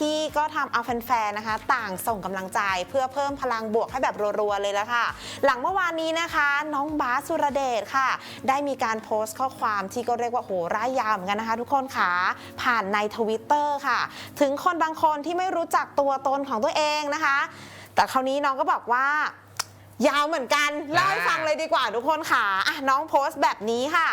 ที่ก็ทำเอาแฟนๆนะคะ ต่างส่งกำลังใจเพื่อเพิ่มพลังบวกให้แบบรัวๆเลยละค่ะ หลังเมื่อวานนี้นะคะ น้องบาสสุรเดชค่ะ ได้มีการโพสต์ข้อความที่ก็เรียกว่าโหร่ายยาวเหมือนกันนะคะ ทุกคนค่ะผ่านในทวิตเตอร์ค่ะ ถึงคนบางคนที่ไม่รู้จักตัวตนของตัวเองนะคะ แต่คราวนี้น้องก็บอกว่า ยาวเหมือนกันเล่าให้ฟัง เลยดีกว่าทุกคนค่ะอะ น้องโพสต์แบบนี้ค่ะ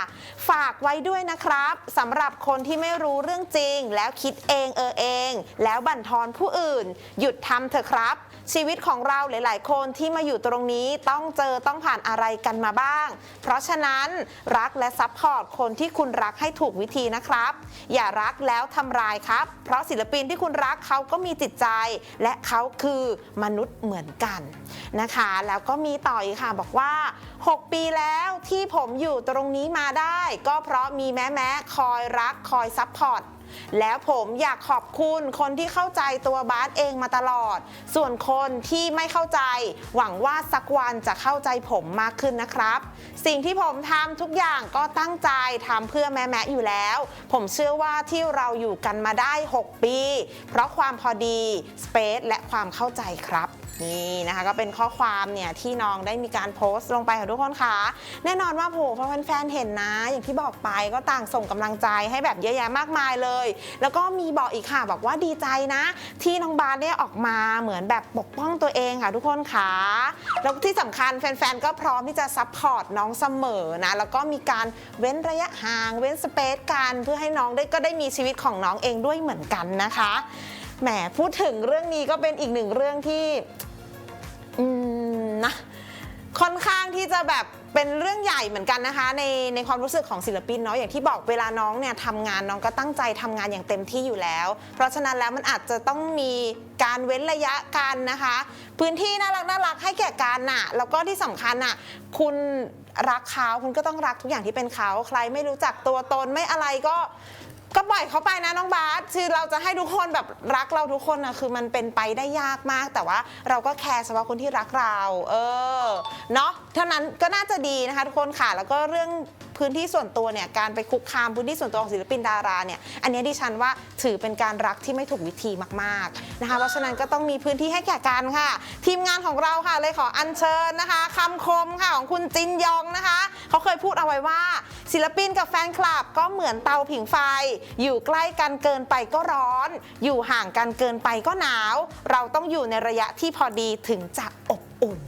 ฝากไว้ด้วยนะครับสำหรับคนที่ไม่รู้เรื่องจริง แล้วคิดเองเออเอง แล้วบั่นทอนผู้อื่น หยุดทำเถอะครับ ชีวิตของเราหลาย ๆ คนที่มาอยู่ตรงนี้ต้องเจอต้องผ่านอะไรกันมาบ้าง เพราะฉะนั้นรักและซัพพอร์ตคนที่คุณรักให้ถูกวิธีนะครับ อย่ารักแล้วทำลายครับ เพราะศิลปินที่คุณรักเขาก็มีจิตใจ และเขาคือมนุษย์เหมือนกันนะคะ แล้วก็มีต่ออีกค่ะบอกว่า6 ปีแล้วที่ผมอยู่ตรงนี้มาได้ ก็เพราะมีแม่แม้คอยรักคอยซัพพอร์ตแล้วผมอยากขอบคุณคนที่เข้าใจตัวบาสเองมาตลอด ส่วนคนที่ไม่เข้าใจ หวังว่าสักวันจะเข้าใจผมมากขึ้นนะครับ สิ่งที่ผมทำทุกอย่างก็ตั้งใจทำเพื่อแม่แม่อยู่แล้ว ผมเชื่อว่าที่เราอยู่กันมาได้ 6 ปี เพราะความพอดี สเปซและความเข้าใจครับ นี่นะคะก็เป็นข้อความเนี่ยที่น้องได้มีการโพสต์ลงไปค่ะทุกคนค่ะแน่นอนว่าโหพอแฟนๆเห็นนะ อย่างที่บอกไปก็ต่างส่งกำลังใจให้แบบเยอะแยะมากมายเลย แล้วก็มีบอกอีกค่ะบอกว่าดีใจนะ ที่น้องบาสเนี่ยออกมาเหมือนแบบปกป้องตัวเองค่ะทุกคนค่ะแล้วที่สำคัญแฟนๆก็พร้อมที่จะซัพพอร์ตน้องเสมอนะแล้วก็มีการเว้นระยะห่างเว้นสเปซกันเพื่อให้น้องได้ก็ได้มีชีวิตของน้องเองด้วยเหมือนกันนะคะแหมพูดถึงเรื่องนี้ก็เป็นอีกหนึ่งเรื่องที่ อืมนะค่อนข้างที่จะแบบเป็นเรื่องใหญ่เหมือนกันนะคะ ในในความรู้สึกของศิลปินเนาะอย่างที่บอกเวลาน้องเนี่ยทำงานน้องก็ตั้งใจทำงานอย่างเต็มที่อยู่แล้ว เพราะฉะนั้นแล้วมันอาจจะต้องมีการเว้นระยะกันนะคะ พื้นที่น่ารักน่ารักให้แก่กันน่ะ แล้วก็ที่สำคัญน่ะคุณรักเขาคุณก็ต้องรักทุกอย่างที่เป็นเขาใครไม่รู้จักตัวตนไม่อะไรก็ ก็ปล่อยเขาไปนะน้องบาสคือเราจะให้ทุกคนแบบรักเราทุกคนนะคือมันเป็นไปได้ยากมาก แต่ว่าเราก็แคร์เฉพาะคนที่รักเรา เออเนาะเท่านั้นก็น่าจะดีนะคะทุกคนค่ะ แล้วก็เรื่องพื้นที่ส่วนตัวเนี่ยการไปคุกคามพื้นที่ส่วนตัวของศิลปินดาราเนี่ยอันนี้ดิฉันว่าถือเป็นการรักที่ไม่ถูกวิธีมากๆนะคะเพราะฉะนั้นก็ต้องมีพื้นที่ให้แก่กันค่ะ ทีมงานของเราค่ะเลยขออัญเชิญนะคะคำคมค่ะของคุณจินยองนะคะ เขาเคยพูดเอาไว้ว่า ศิลปินกับแฟนคลับก็เหมือนเตาผิงไฟ อยู่ใกล้กันเกินไปก็ร้อน อยู่ห่างกันเกินไปก็หนาว เราต้องอยู่ในระยะที่พอดีถึงจะอบอุ่น